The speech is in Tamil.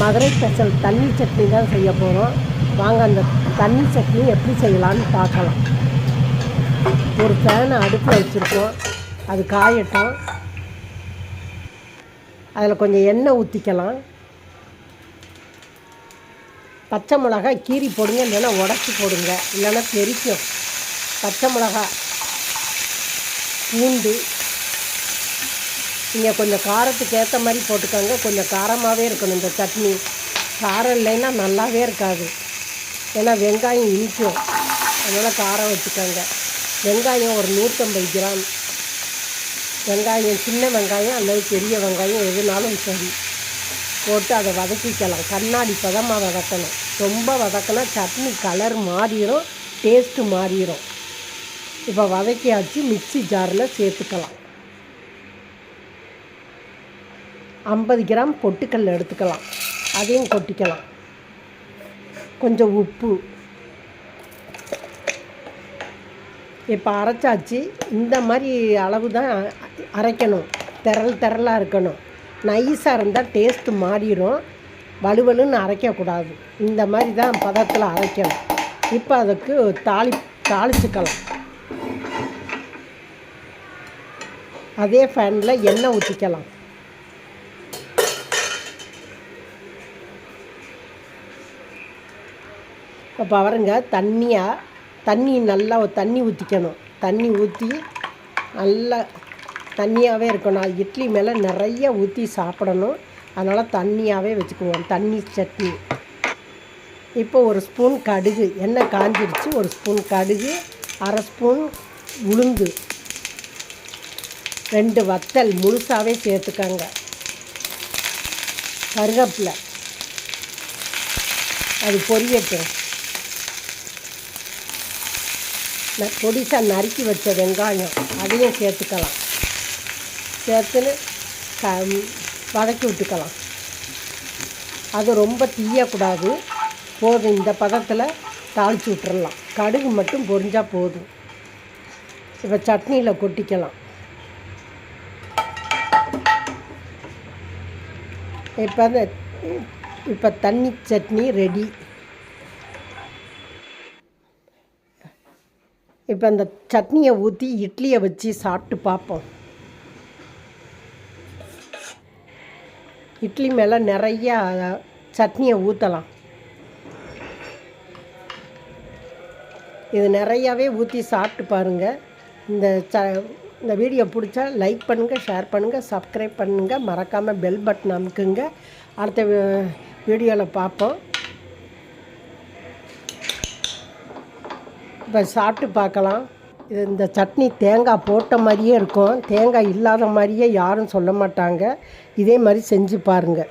மதுரை ஸ்பெஷல் தண்ணி சட்னி தான் செய்ய போகிறோம் வாங்க அந்த தண்ணி சட்னி எப்படி செய்யலான்னு பார்க்கலாம். ஒரு ஃபேனை அடுப்பில் வச்சுருக்கோம். அது காயட்டும். அதில் கொஞ்சம் எண்ணெய் ஊற்றிக்கலாம் பச்சை மிளகாய் கீரி போடுங்க இல்லைன்னா உடச்சி போடுங்க. இல்லைன்னா தெரிக்கும். பச்சை மிளகாய் பூண்டு நீங்கள் கொஞ்சம் காரத்துக்கு ஏற்ற மாதிரி போட்டுக்கோங்க. கொஞ்சம் காரமாகவே இருக்கணும். இந்த சட்னி காரம் இல்லைன்னா நல்லாவே இருக்காது. ஏன்னா வெங்காயம் இனிக்கும். அதனால் காரம் வச்சுக்கோங்க. வெங்காயம் ஒரு நூற்றம்பது கிராம். வெங்காயம் சின்ன வெங்காயம் அல்லது பெரிய வெங்காயம் எதுனாலும் சரி. போட்டு அதை வதக்கிக்கலாம். கண்ணாடி பதமாக வதக்கணும். ரொம்ப வதக்கினா சட்னி கலர் மாறிடும் டேஸ்ட்டு மாறிடும் இப்போ வதக்கியாச்சு மிக்ஸி ஜாரில் சேர்த்துக்கலாம். ஐம்பது கிராம் பொட்டுக்கல் எடுத்துக்கலாம். அதையும் கொட்டிக்கலாம். கொஞ்சம் உப்பு. இப்போ அரைச்சாச்சு. இந்த மாதிரி அளவு தான் அரைக்கணும். திரள் திரளாக இருக்கணும். நைஸாக இருந்தால் டேஸ்ட்டு மாறிடும். வலுவலுன்னு அரைக்கக்கூடாது. இந்த மாதிரி தான் பதத்தில் அரைக்கணும். இப்போ அதுக்கு தாளி தாளிச்சுக்கலாம். அதே ஃபேனில் எண்ணெய் ஊற்றிக்கலாம் இப்போ பாருங்க தண்ணியாக தண்ணி நல்லா தண்ணி ஊற்றிக்கணும் தண்ணி ஊற்றி நல்லா தண்ணியாகவே இருக்கணும். இட்லி மேலே நிறைய ஊற்றி சாப்பிடணும். அதனால் தண்ணியாகவே வச்சுக்குவோம். தண்ணி சட்னி. இப்போ ஒரு ஸ்பூன் கடுகு எண்ணெய் காஞ்சிருச்சு. ஒரு ஸ்பூன் கடுகு அரை ஸ்பூன் உளுந்து. ரெண்டு வத்தல் முழுசாகவே சேர்த்துக்கோங்க. கருவேப்பிலை. அது பொரியட்டும். பொடிசாக நறுக்கி வச்ச வெங்காயம் அதையும் சேர்த்துக்கலாம். சேர்த்துன்னு க வதக்கி விட்டுக்கலாம். அது ரொம்ப தீயக்கூடாது. போதும். இந்த பதத்தில் தாளித்து விட்டுறலாம். கடுகு மட்டும் பொரிஞ்சால் போதும். இப்போ சட்னியில் கொட்டிக்கலாம். இப்போ இப்போ தண்ணி சட்னி ரெடி இப்போ அந்த சட்னியை ஊற்றி இட்லியை வச்சு சாப்பிட்டு பார்ப்போம். இட்லி மேலே நிறையா சட்னியை ஊற்றலாம் இது நிறையாவே ஊற்றி சாப்பிட்டு பாருங்கள் இந்த ச இந்த வீடியோ பிடிச்சா லைக் பண்ணுங்கள் ஷேர் பண்ணுங்கள் சப்ஸ்கிரைப் பண்ணுங்கள் மறக்காமல் பெல் பட்டன் அமுக்குங்க. அடுத்த வீடியோவில் பார்ப்போம். இப்போ சாப்பிட்டு பார்க்கலாம். இது இந்த சட்னி தேங்காய் போட்ட மாதிரியே இருக்கும். தேங்காய் இல்லாத மாதிரியே யாரும் சொல்ல மாட்டாங்க. இதே மாதிரி செஞ்சு பாருங்கள்